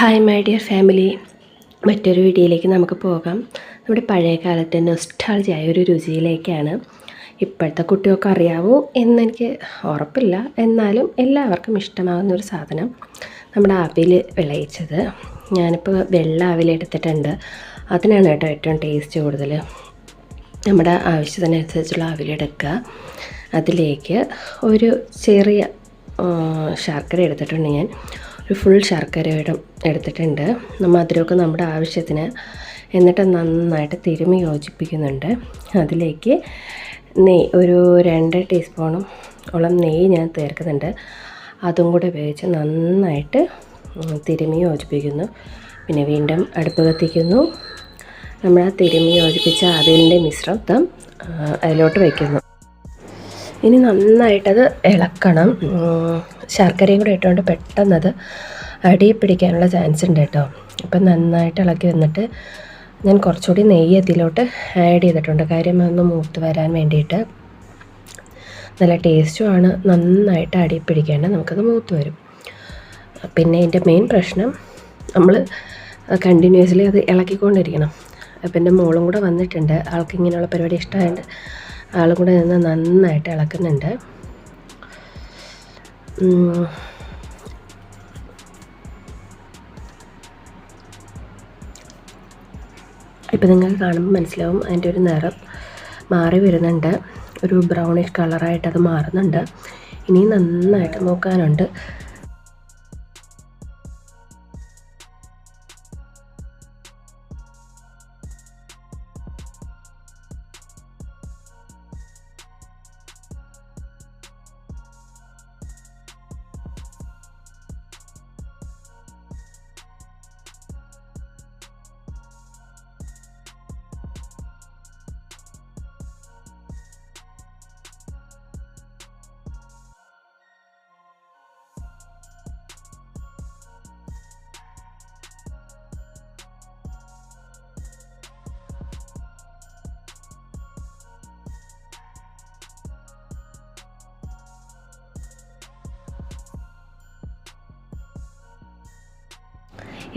Hi my dear family മറ്റൊരു വീഡിയോയിലേക്ക് നമുക്ക് പോകാം. നമ്മുടെ പഴയ കാലത്തെ നൊസ്റ്റാൾജിയായ ഒരു രുചിയിലേക്കാണ് ഇപ്പോഴത്തെ കുട്ടികൾക്ക് അറിയാവോ എന്നെനിക്ക് ഉറപ്പില്ല. എന്നാലും എല്ലാവർക്കും ഇഷ്ടമാകുന്ന ഒരു സാധനം നമ്മുടെ അവിൽ വിളയിച്ചത്. ഞാനിപ്പോൾ വെള്ള അവിൽ എടുത്തിട്ടുണ്ട്. അതിനാണ് കേട്ടോ ഏറ്റവും ടേസ്റ്റ് കൂടുതൽ. നമ്മുടെ ആവശ്യത്തിനനുസരിച്ചുള്ള അവിലെടുക്കുക അതിലേക്ക് ഒരു ചെറിയ ശർക്കര എടുത്തിട്ടുണ്ട് ഞാൻ. ഒരു ഫുൾ ശർക്കര ഇടം എടുത്തിട്ടുണ്ട്. മധുരമൊക്കെ നമ്മുടെ ആവശ്യത്തിന്. എന്നിട്ട് നന്നായിട്ട് തിരുമി യോജിപ്പിക്കുന്നുണ്ട്. അതിലേക്ക് നെയ് ഒരു രണ്ട് ടീസ്പൂണും ഉള്ള നെയ്യ് ഞാൻ ചേർക്കുന്നുണ്ട്. അതും കൂടെ ഉപയോഗിച്ച് നന്നായിട്ട് തിരുമി യോജിപ്പിക്കുന്നു. പിന്നെ വീണ്ടും അടുപ്പ് കത്തിക്കുന്നു. നമ്മൾ ആ തിരുമി യോജിപ്പിച്ച അതിന്റെ മിശ്രിതം ആ, അതിലോട്ട് വയ്ക്കുന്നു. ഇനി നന്നായിട്ടത് ഇളക്കണം. ശർക്കരയും കൂടെ ഇട്ടുകൊണ്ട് പെട്ടെന്നത് അടി പിടിക്കാനുള്ള ചാൻസ് ഉണ്ട് കേട്ടോ. അപ്പം നന്നായിട്ട് ഇളക്കി വന്നിട്ട് ഞാൻ കുറച്ചുകൂടി നെയ്യ് അതിലോട്ട് ആഡ് ചെയ്തിട്ടുണ്ട്. കാര്യം ഒന്ന് മൂത്ത് വരാൻ വേണ്ടിയിട്ട് നല്ല ടേസ്റ്റുമാണ് നന്നായിട്ട് അടി പിടിക്കേണ്ട. നമുക്കത് മൂത്ത് വരും. പിന്നെ ഇതിന്റെ മെയിൻ പ്രശ്നം നമ്മൾ കണ്ടിന്യൂസ്ലി അത് ഇളക്കിക്കൊണ്ടിരിക്കണം. അപ്പം എന്റെ മോളും കൂടെ വന്നിട്ടുണ്ട്. ആൾക്ക് ഇങ്ങനെയുള്ള പരിപാടി ഇഷ്ടമായതുകൊണ്ട് ആളും കൂടെ നിന്ന് നന്നായിട്ട് ഇളക്കുന്നുണ്ട്. ഇപ്പം നിങ്ങൾ കാണുമ്പോൾ മനസ്സിലാവും അതിന്റെ ഒരു നിറം മാറി വരുന്നുണ്ട്. ഒരു ബ്രൗണിഷ് കളറായിട്ട് അത് മാറുന്നുണ്ട്. ഇനി നന്നായിട്ട് നോക്കാനുണ്ട്.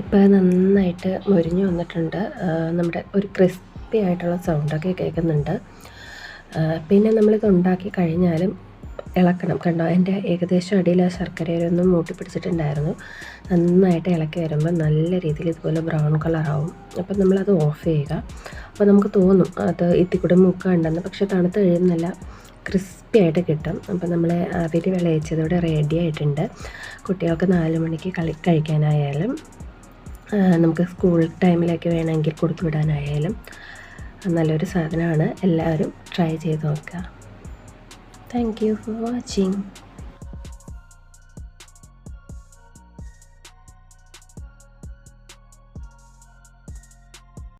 ഇപ്പോൾ നന്നായിട്ട് മൊരിഞ്ഞു വന്നിട്ടുണ്ട്. നമ്മുടെ ഒരു ക്രിസ്പി ആയിട്ടുള്ള സൗണ്ടൊക്കെ കേൾക്കുന്നുണ്ട്. പിന്നെ നമ്മളിത് ഉണ്ടാക്കി കഴിഞ്ഞാലും ഇളക്കണം. കണ്ടോ എന്റെ ഏകദേശം അടിയിൽ ആ ശർക്കരയിലൊന്നും മൂട്ടി പിടിച്ചിട്ടുണ്ടായിരുന്നു. നന്നായിട്ട് ഇളക്കി വരുമ്പോൾ നല്ല രീതിയിൽ ഇതുപോലെ ബ്രൗൺ കളറാവും. അപ്പം നമ്മളത് ഓഫ് ചെയ്യുക. അപ്പോൾ നമുക്ക് തോന്നും അത് ഇത്തിക്കൂടെ മൂക്കാണ്ടെന്ന്. പക്ഷേ തണുത്ത് കഴിയുന്നില്ല നല്ല ക്രിസ്പി ആയിട്ട് കിട്ടും. അപ്പോൾ നമ്മൾ അവിൽ വിളയിച്ചതോടെ റെഡി ആയിട്ടുണ്ട്. കുട്ടികൾക്ക് നാല് മണിക്ക് കളി കഴിക്കാനായാലും നമുക്ക് സ്കൂൾ ടൈമിലൊക്കെ വേണമെങ്കിൽ കൊടുത്തു വിടാനായാലും നല്ലൊരു സാധനമാണ്. എല്ലാവരും ട്രൈ ചെയ്ത് നോക്കുക. Thank you for watching